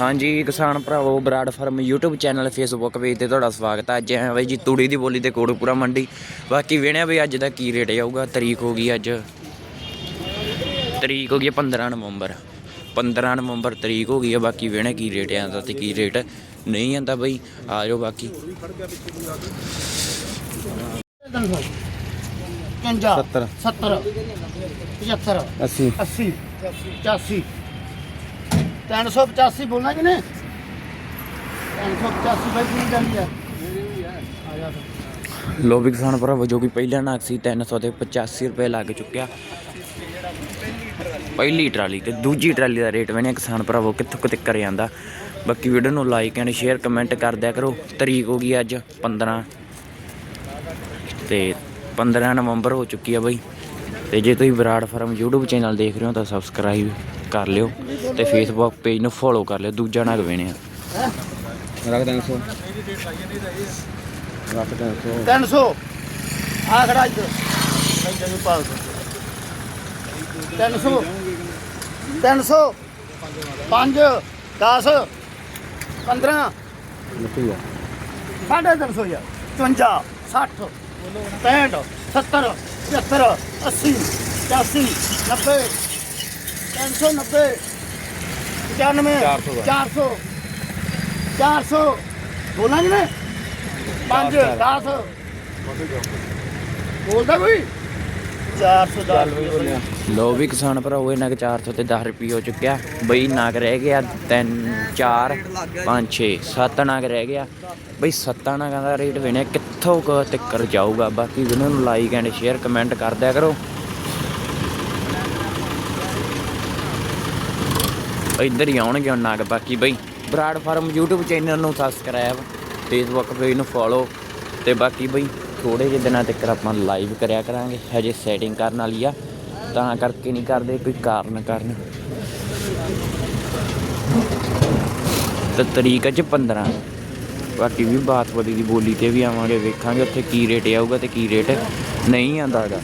ਹਾਂਜੀ ਕਿਸਾਨ ਭਰਾਵੋ Brar farm YouTube channel Facebook page ਤੇ ਤੁਹਾਡਾ ਸਵਾਗਤ ਹੈ। ਅੱਜ ਹੈ ਬਾਈ ਜੀ ਤੂੜੀ ਦੀ ਬੋਲੀ ਤੇ ਕੋੜਪੂਰਾ ਮੰਡੀ। ਬਾਕੀ ਵੇਣਿਆ ਵੀ ਅੱਜ ਦਾ ਕੀ ਰੇਟ ਜਾਊਗਾ। ਤਰੀਕ ਹੋ ਗਈ ਅੱਜ। ਤਰੀਕ ਹੋ ਗਈ ਹੈ 15 ਨਵੰਬਰ। 15 ਨਵੰਬਰ ਤਰੀਕ ਹੋ ਗਈ ਹੈ। ਬਾਕੀ ਵੇਣੇ ਕੀ ਰੇਟ ਆਂਦਾ ਤੇ ਕੀ ਰੇਟ ਨਹੀਂ ਆਂਦਾ ਬਈ। ਆ ਜਾਓ ਬਾਕੀ। 70 70 70 75 80 80 85 385 ਬੋਲਣਾ ਕਿ ਨਹੀਂ 385 ਬਾਈ ਕਿੰਨੀ ਜਾਂਦੀ ਹੈ ਆ? ਜਾ ਲੋ ਵੀ ਕਿਸਾਨ ਭਰਾਵੋ, ਜੋ ਕਿ ਪਹਿਲਾ ਨਾਗ ਸੀ 300 ਤੇ 85 ਰੁਪਏ ਲੱਗ ਚੁੱਕਿਆ। ਪਹਿਲੀ ਟਰਾਲੀ ਤੇ ਦੂਜੀ ਟਰਾਲੀ ਦਾ ਰੇਟ ਵੇਣੇ ਕਿਸਾਨ ਭਰਾਵੋ, ਕਿੱਥੋਂ ਕਿਤੇ ਕਰ ਜਾਂਦਾ। ਬਾਕੀ ਵੀਡੀਓ ਨੂੰ ਲਾਈਕ ਐਂਡ ਸ਼ੇਅਰ ਕਮੈਂਟ ਕਰ ਦਿਆ ਕਰੋ। ਤਰੀਕ ਹੋ ਗਈ ਅੱਜ 15 ਤੇ 15 ਨਵੰਬਰ ਹੋ ਚੁੱਕੀ ਆ ਬਈ। ਤੇ ਜੇ ਤੁਸੀਂ ਵਿਰਾੜ ਫਾਰਮ YouTube ਚੈਨਲ ਦੇਖ ਰਹੇ ਹੋ ਤਾਂ ਸਬਸਕ੍ਰਾਈਬ ਕਰ ਲਿਓ ਤੇ Facebook ਪੇਜ ਨੂੰ ਫੋਲੋ ਕਰ ਲਿਓ ਦੂਜਾ ਨਾਗ ਵੇਣੇ ਆ। ਰੱਖ 300 ਰੱਖ 300 300 ਆ ਖੜਾ ਇੱਧਰ। ਬਾਈ ਜਮੀ ਪਾਲ 300 300 5 10 15 ਲੱਤੀ ਆ। ਸਾਢੇ ਤਿੰਨ ਸੌ ਯਾਰ। 54 60 65 70 75 80 85 90 390 95 400 400 400 ਬੋਲਾਂ ਜੀ ਮੈਂ? 5 10 ਬੋਲਦਾ ਕੋਈ? 410 ਲੋ ਵੀ ਕਿਸਾਨ ਭਰਾਓ ਇਹਨਾਂ ਕੇ 400 ਤੇ 10 ਰੁਪਏ ਹੋ ਚੁੱਕਿਆ। ਬਈ ਨਾਗ ਰਹਿ ਗਿਆ 3 4 5 6 7 ਨਾਗ ਰਹਿ ਗਿਆ। ਬਈ 7 ਨਾਗਾਂ ਦਾ ਰੇਟ ਵੇਣੇ ਕਿੱਥੋਂ ਕੁ ਤੱਕਰ ਜਾਊਗਾ। ਬਾਕੀ ਵੀਡੀਓ ਨੂੰ ਲਾਈਕ ਐਂਡ ਸ਼ੇਅਰ ਕਮੈਂਟ ਕਰ ਦਿਆ ਕਰੋ। ਇੱਧਰ ਹੀ ਆਉਣਗੇ ਹੁਣ ਨਾਗ ਬਾਕੀ ਬਈ। ਬਰਾੜ ਫਾਰਮ YouTube ਚੈਨਲ ਨੂੰ ਸਬਸਕ੍ਰਾਈਬ Facebook ਪੇਜ ਨੂੰ ਫੋਲੋ ਤੇ ਬਾਕੀ ਬਈ ਥੋੜੇ ਜਿਹੇ ਦਿਨਾਂ ਤੱਕ ਆਪਾਂ ਲਾਈਵ ਕਰਿਆ ਕਰਾਂਗੇ, ਹਜੇ ਸੈਟਿੰਗ ਕਰਨ ਵਾਲੀ ਆ, ਤਾਂ ਕਰਕੇ ਨਹੀਂ ਕਰਦੇ ਕੋਈ ਕਾਰਨ ਕਾਰਨ। ਤੇ ਤਰੀਕ ਅੱਜ 15 ਬਾਕੀ ਵੀ ਬਾਸਪਤੀ ਦੀ ਬੋਲੀ ਤੇ ਵੀ ਆਵਾਂਗੇ, ਵੇਖਾਂਗੇ ਉੱਥੇ ਕੀ ਰੇਟ ਆਊਗਾ ਤੇ ਕੀ ਰੇਟ ਨਹੀਂ ਆਂਦਾ ਹੈਗਾ।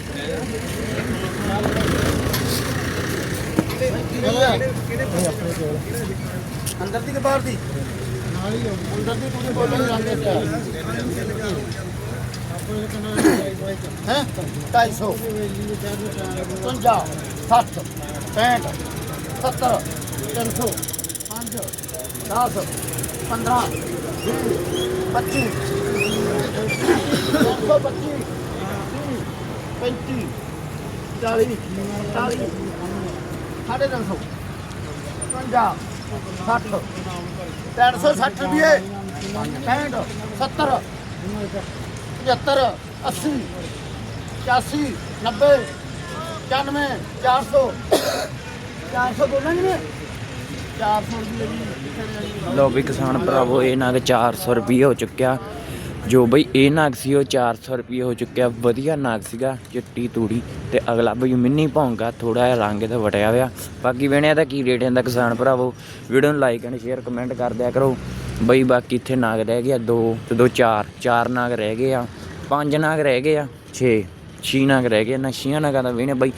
ਅੰਦਰ ਦੀ ਕਿ ਬਾਹਰ ਦੀ? ਅੰਦਰ ਦੀ ਤੁਸੀਂ ਬੋਲਣ ਜਾਂਦੇ ਹੈ? 250 50 60 65 70 300 5 10 15 20 25 325 35 40 40 ਸਾਢੇ ਤਿੰਨ ਸੌ 50 60 360 ਰੁਪਏ 65 70 75 80 85 90 95 400 400 ਬੋਲਾਂ ਜੀ 400 ਰੁਪਏ ਦੀ ਲੋ ਵੀ ਕਿਸਾਨ ਭਰਾਵੋ, ਇਹ ਨਾਗ 400 ਰੁਪਏ ਹੋ ਚੁੱਕਿਆ। ਜੋ ਬਈ ਇਹ ਨਾਗ ਸੀ, ਉਹ 400 ਰੁਪਏ ਹੋ ਚੁੱਕਿਆ। ਵਧੀਆ ਨਾਗ ਸੀਗਾ, ਚਿੱਟੀ ਤੂੜੀ। ਤੇ ਅਗਲਾ ਬਈ ਮਿੰਨੀ ਭੌਂਗਾ ਥੋੜਾ ਜਿਹਾ ਰੰਗ ਤੇ ਵਟਿਆ ਹੋਇਆ। ਬਾਕੀ ਵੇਣਿਆ ਦਾ ਕੀ ਰੇਟ ਹੁੰਦਾ ਕਿਸਾਨ ਭਰਾਵੋ? ਵੀਡੀਓ ਨੂੰ ਲਾਈਕ ਐਂਡ ਸ਼ੇਅਰ ਕਮੈਂਟ ਕਰ ਦਿਆ ਕਰੋ। ਬਈ ਬਾਕੀ ਇੱਥੇ ਨਾਗ ਰਹਿ ਗਿਆ ਦੋ ਤੇ ਦੋ ਚਾਰ ਚਾਰ ਨਾਗ ਰਹਿ ਗਏ ਆ, ਪੰਜ ਨਾਗ ਰਹਿ ਗਏ ਆ 6 ਛੇ ਨਾਗ ਰਹਿ ਗਏ ਨਾ ਛੀਆਂ ਨਾਗਾਂ ਦਾ ਵੇਣੇ ਬਈ।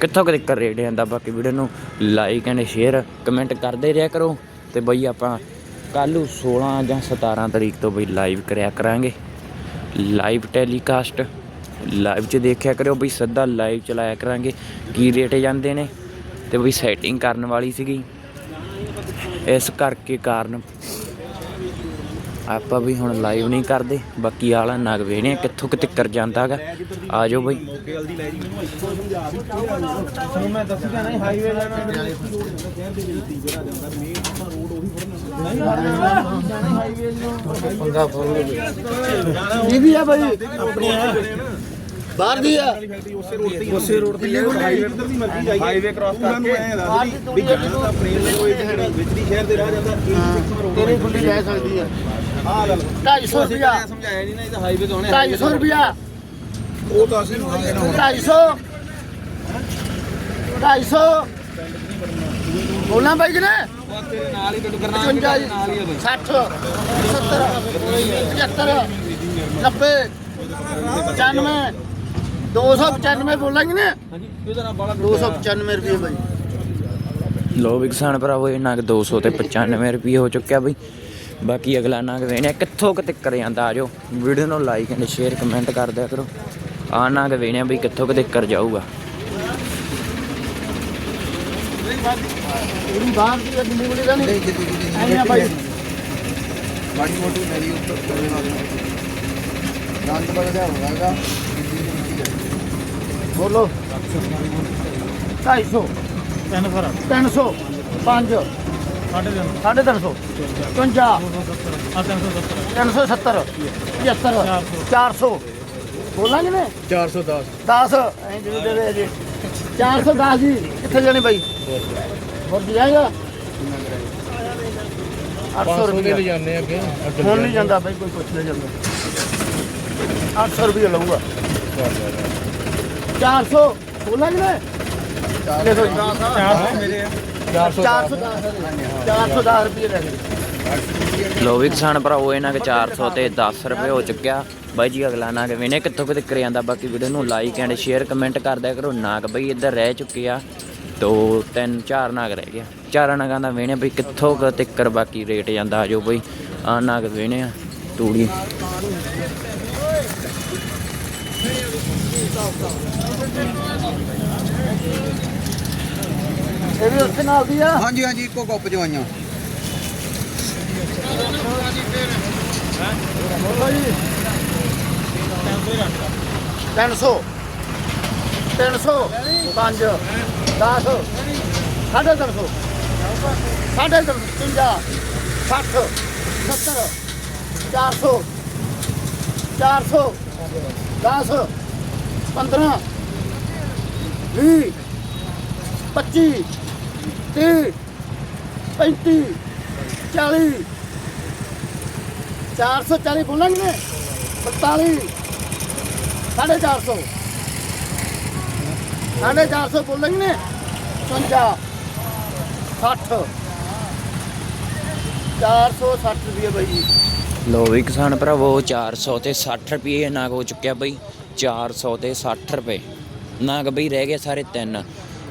ਕਿੱਥੋਂ ਕਿਤੇ ਕਰ ਰੇਟ ਜਾਂਦਾ ਬਾਕੀ ਵੀਡੀਓ ਨੂੰ ਲਾਈਕ ਐਂਡ ਸ਼ੇਅਰ ਕਮੈਂਟ ਕਰਦੇ ਰਿਹਾ ਕਰੋ ਤੇ ਬਈ ਆਪਾਂ ਕੱਲ੍ਹ ਨੂੰ 16 ਜਾਂ 17 ਤਰੀਕ ਤੋਂ ਬਈ ਲਾਈਵ ਕਰਿਆ ਕਰਾਂਗੇ। ਲਾਈਵ ਟੈਲੀਕਾਸਟ ਲਾਈਵ 'ਚ ਦੇਖਿਆ ਕਰਿਓ ਬਈ, ਸਿੱਧਾ ਲਾਈਵ ਚਲਾਇਆ ਕਰਾਂਗੇ। ਕੀ ਰੇਟ ਜਾਂਦੇ ਨੇ? ਤੇ ਬਈ ਸੈਟਿੰਗ ਕਰਨ ਵਾਲੀ ਸੀਗੀ। ਇਸ ਕਰਕੇ ਕਾਰਨ ਆਪਾਂ ਵੀ ਹੁਣ ਲਾਈਵ ਨਹੀਂ ਕਰਦੇ ਬਾਕੀ ਆਲਾ ਨਗ ਵੇਣੇ ਕਿੱਥੋਂ ਕਿਤੇ ਕਰ ਜਾਂਦਾਗਾ। ਆ ਜਾਓ ਬਈ। ਇਹ ਵੀ ਆ ਆਪਣੀ ਬਾਹਰ ਦੀ ਆ। ਉਸੇ ਰੋਡ ਤੇ ਹਾਈਵੇ ਤੇ ਦੀ ਮਰਜ਼ੀ ਜਾਈਏ। ਹਾਈਵੇ ਕ੍ਰਾਸ ਕਰਕੇ ਵੀ ਜਾਣਾ ਤਾਂ ਆਪਣੇ ਲਈ ਕੋਈ ਜਿਹੜੀ ਵਿਚਲੀ ਸ਼ਹਿਰ ਦੇ ਰਾਹ ਜਾਂਦਾ ਤੇਰੀ ਖੁੱਲੀ ਲੈ ਸਕਦੀ ਆ। ਆਹ ਗੱਲ 250 ਰੁਪਿਆ ਸਮਝਾਇਆ ਨਹੀਂ ਨਾ ਇਹ ਤਾਂ ਹਾਈਵੇ ਤੋਂ ਆਉਣੇ 250 ਰੁਪਿਆ ਉਹ ਤਾਂ ਅਸੀਂ ਮੰਗੇ ਨਾ 250 250 ਬੋਲਾਂ ਬਾਈ ਕਿਨੇ ਤੇਰੇ ਨਾਲ ਹੀ ਕੱਢ 55 60 70 75 90 95 295 ਬੋਲਾਂਗੇ ਨੇ ਹਾਂਜੀ ਇਹਦਾ ਨਾਮ ਬਾਲਾ 295 ਰੁਪਏ ਬਾਈ। ਲੋ ਵੀ ਕਿਸਾਨ ਭਰਾਵੋ ਇਹ ਨਗ 200 ਤੇ 95 ਰੁਪਏ ਹੋ ਚੁੱਕਿਆ ਬਈ। ਬਾਕੀ ਅਗਲਾ ਨਗ ਵੇਣਿਆ ਕਿੱਥੋਂ ਕੁ ਤੱਕਰ ਜਾਂਦਾ ਆਜੋ ਵੀਡੀਓ ਨੂੰ ਲਾਈਕ ਐਂਡ ਸ਼ੇਅਰ ਕਮੈਂਟ ਕਰ ਦਿਆ ਕਰੋ। ਆ ਨਗ ਵੇਣਿਆ ਬਈ ਕਿੱਥੋਂ ਕੁ ਤੱਕਰ ਜਾਊਗਾ। ਉਹਦੀ ਬਾਹਰ ਦੀ ਦਿੱਲੀ ਬੁਲੀ ਦਾ ਨਹੀਂ। ਐਵੇਂ ਆ ਭਾਈ ਮਾੜੀ ਮੋਟੀ ਮੇਰੀ ਉੱਪਰ ਕਰੇ ਨਾਲ ਜਾਨ ਤੋਂ ਬੜਾ ਹੋਵੇਗਾ ਬੋਲੋ। 250 ਤਿੰਨ ਫਰ 300 5 ਸਾਢੇ ਤਿੰਨ 350 50 ਆ 370 370 75 400 ਬੋਲਾਂਗੇ ਨੇ 410 10 ਐਂ ਜੀ ਦੇ ਦੇ ਜੀ 410 ਜੀ ਕਿੱਥੇ ਜਾਣੇ ਬਾਈ ਹੋਰ ਜਾਏਗਾ 800 ਰੁਪਏ ਜਾਂਦੇ ਅੱਗੇ ਹੁਣ ਨਹੀਂ ਜਾਂਦਾ ਬਾਈ ਕੋਈ ਪੁੱਛ ਲੈ ਜਾਂਦਾ 800 ਰੁਪਏ ਲਊਗਾ 400 ਬੋਲਾਂਗੇ ਨੇ ਦੇਖੋ ਜੀ। 400 ਮੇਰੇ ਆ 410 410 ਰੁਪਏ ਲੈ ਵੀ ਕਿਸਾਨ ਭਰਾਵੋ ਇਹਨਾਂ ਕੇ 400 ਤੇ 10 ਰੁਪਏ ਹੋ ਚੁੱਕਿਆ। ਬਾਈ ਜੀ ਅਗਲਾ ਨਾਗ ਵੇਨੇ ਕਿੱਥੋਂ ਕਿਤੇ ਕਰ ਜਾਂਦਾ। ਬਾਕੀ ਵੀਡੀਓ ਨੂੰ ਲਾਈਕ ਐਂਡ ਸ਼ੇਅਰ ਕਮੈਂਟ ਕਰ ਦਿਆ ਕਰੋ। ਨਾਗ ਬਈ ਇੱਧਰ ਰਹਿ ਚੁੱਕੇ ਆ। ਦੋ ਤਿੰਨ ਚਾਰ ਨਾਗ ਰਹਿ ਗਿਆ ਚਾਰਾਂ ਨਾਗਾਂ ਦਾ ਵੇਨੇ ਬਈ ਕਿੱਥੋਂ ਕੁ ਤੱਕਰ ਬਾਕੀ ਰੇਟ ਜਾਂਦਾ ਆਜੋ ਬਈ। ਆ ਨਾਗ ਵੇਨੇ ਆ ਤੂੜੀ। ਇਹ ਵੀ ਉੱਥੇ ਨਾਲ ਦੀ ਆ? ਹਾਂਜੀ ਹਾਂਜੀ ਇੱਕੋ ਕੱਪ ਜਵਾਈਆਂ ਬੋਲੋ ਜੀ। 300 300 5 10 ਸਾਢੇ 300 ਸਾਢੇ 350 60 70 400 400 10 15 20 25 30 35 40 440 ਬੋਲਾਂਗੇ ਨੇ 45 ਸਾਢੇ 400 ਸਾਢੇ 400 ਬੋਲਾਂਗੇ ਨੇ 50 60 460 ਰੁਪਏ ਬਾਈ ਜੀ ਲੋ ਵੀ ਕਿਸਾਨ ਭਰਾਵੋ 400 ਤੇ 60 ਰੁਪਏ ਨਾਗ ਹੋ ਚੁੱਕਿਆ ਬਈ 400 ਤੇ 60 ਰੁਪਏ ਨਾਗ ਬਈ ਰਹਿ ਗਏ ਸਾਰੇ ਤਿੰਨ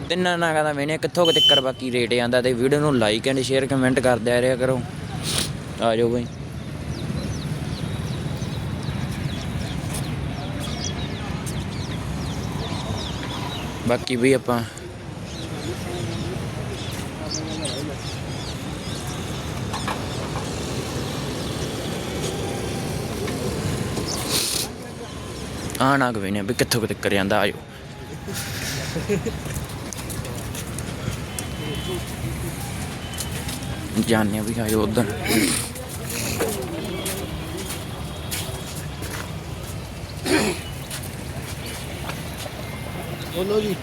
ਤਿੰਨਾਂ ਨਾਗਾਂ ਦਾ ਵੇਨੇ ਕਿੱਥੋਂ ਕਿਤੇ ਕਰ ਬਾਕੀ ਰੇਟ ਆਂਦਾ ਤੇ ਵੀਡੀਓ ਨੂੰ ਲਾਈਕ ਐਂਡ ਸ਼ੇਅਰ ਕਮੈਂਟ ਕਰਦੇ ਰਿਹਾ ਕਰੋ। ਆ ਜਾਓ ਬਈ। ਬਾਕੀ ਵੀ ਆਪਾਂ ਆ ਨਾਗ ਵੇਨੇ ਵੀ ਕਿੱਥੋਂ ਕਿਤੇ ਕਰ ਜਾਂਦਾ, ਆ ਜਾਣਿਆ ਵੀ ਆਇਓ ਉਧਰ। ਬੋਲੋ ਜੀ।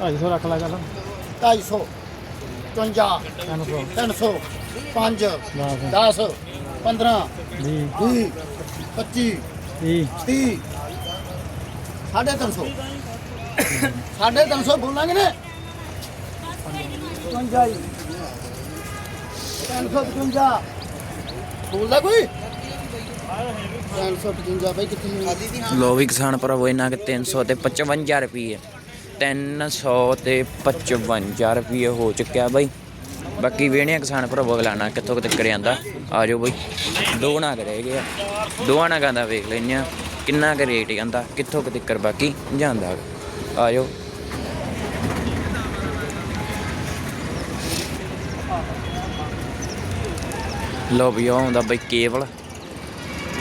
ਢਾਈ ਸੌ ਰੱਖ ਲੈ ਚੱਲ। 250 55 ਇਹਨੂੰ ਕੋ 300 5 10 10 15 20 20 25 30 30 350 350 ਬੋਲਾਂਗੇ ਨੇ। 55 ਜੀ। 355 ਵੀ ਕਿਸਾਨ ਭਰਾਵੋ, ਇਹਨਾਂ ਕੇ 300 ਤੇ 55 ਰੁਪਏ 300 ਤੇ 55 ਰੁਪਏ ਹੋ ਚੁੱਕਿਆ ਬਾਈ। ਬਾਕੀ ਵੇਣੇ ਕਿਸਾਨ ਭਰਾਵੋ ਅਗਲਾਣਾ ਕਿੱਥੋਂ ਤੱਕ ਜਾਂਦਾ ਆ ਜਾਓ ਬਾਈ। ਦੋ ਨਾ ਰਹਿ ਗਿਆ। ਦੋਹਾਂ ਨਾ ਗਾਂਦਾ ਵੇਖ ਲੈਨੇ ਆ। ਕਿੰਨਾ ਕੁ ਰੇਟ ਜਾਂਦਾ ਕਿੱਥੋਂ ਕੁ ਤੱਕ ਬਾਕੀ ਜਾਂਦਾ। ਆ ਜਾਓ ਲੋ ਵੀ ਆਉਂਦਾ ਬਈ ਕੇਵਲ।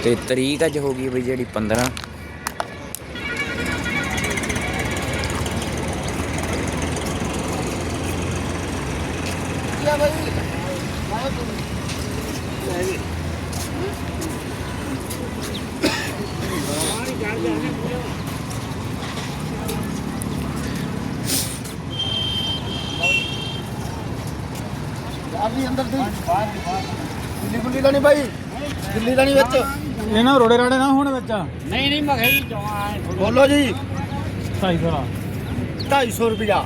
ਤੇ ਤਰੀਕ ਅੱਜ ਹੋ ਗਈ ਬਈ ਜਿਹੜੀ 15 ਆ। ਭਾਈ ਆਪੀ ਅੰਦਰ ਦੀ। ਦਿੱਲੀ ਗੁੱਲੀ ਦਾ ਨਹੀਂ ਭਾਈ ਦਿੱਲੀ ਦਾ ਨਹੀਂ ਵਿੱਚ। ਇਹ ਨਾ ਰੋੜੇ ਰਾੜੇ ਨਾ ਹੋਣ ਵਿੱਚ। ਬੋਲੋ ਜੀ। 250 ਲਾ। 250 ਰੁਪਿਆ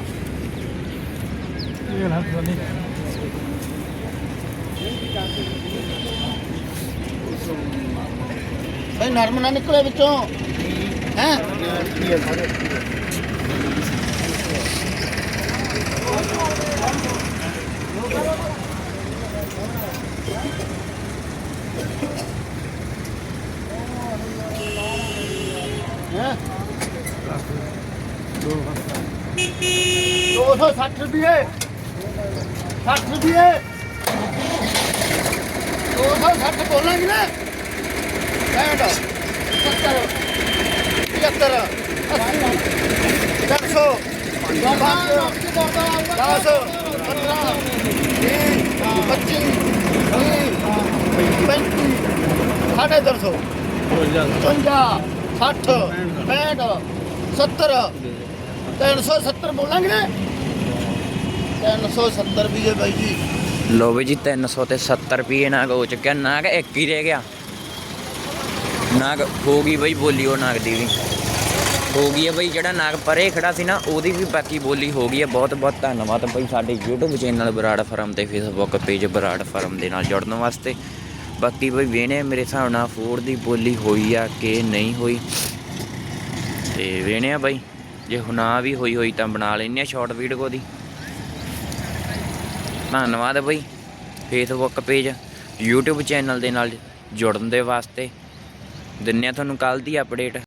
ਇਹ ਨਾ ਨਹੀਂ ਭਾਈ ਨਰਮ ਨਾ ਨਿਕਲੇ ਵਿੱਚੋਂ। ਹੈ? 260 ਰੁਪਏ 60 ਰੁਪਏ 260 ਬੋਲਾਂਗੇ ਨਾ। 65 70 75 80 400 ਦਸ। 15 ਵੀਹ, ਪੱਚੀ। ਸਾਢੇ ਤਿੰਨ ਸੌ 55 60 65 70 370 ਬੋਲਾਂਗੇ ਨਾ। 370 ਵੀ ਹੈ ਬਾਈ ਜੀ। ਲੋ ਵੀ ਜੀ 300 ਤੇ 70 ਰੁਪਏ ਨਾਗ ਹੋ ਚੁੱਕਿਆ। ਨਾਗ ਇੱਕ ਹੀ ਰਹਿ ਗਿਆ। ਨਾਗ ਹੋ ਗਈ ਬਈ ਬੋਲੀ, ਉਹ ਨਾਗ ਦੀ ਵੀ। ਹੋ ਗਈ ਹੈ ਬਈ ਜਿਹੜਾ ਨਾਗ ਪਰੇ ਖੜਾ ਸੀ ਨਾ, ਉਹਦੀ ਵੀ ਬਾਕੀ ਬੋਲੀ ਹੋ ਗਈ ਹੈ ਬਹੁਤ ਬਹੁਤ ਧੰਨਵਾਦ ਬਈ ਸਾਡੇ YouTube ਚੈਨਲ ਬਰਾੜ ਫਾਰਮ ਤੇ, Facebook ਪੇਜ ਬਰਾੜ ਫਾਰਮ ਦੇ ਨਾਲ ਜੁੜਨ ਵਾਸਤੇ। ਬਾਕੀ ਬਈ ਵੇਣੇ ਮੇਰੇ ਹਿਸਾਬ ਨਾਲ ਫੂਡ ਦੀ ਬੋਲੀ ਹੋਈ ਆ ਕਿ ਨਹੀਂ ਹੋਈ। ਤੇ ਵੇਣੇ ਆ ਬਈ। ਜੇ ਹੁਣਾ ਵੀ ਹੋਈ ਹੋਈ ਤਾਂ ਬਣਾ ਲੈਨੇ ਆ ਸ਼ਾਰਟ ਵੀਡੀਓ ਦੀ ਧੰਨਵਾਦ ਬਈ। ਫੇਸਬੁੱਕ ਪੇਜ YouTube ਚੈਨਲ ਦੇ ਨਾਲ ਜੁੜਨ ਦੇ ਵਾਸਤੇ ਦਿੰਨੇ ਆ ਤੁਹਾਨੂੰ ਕੱਲ ਦੀ ਅਪਡੇਟ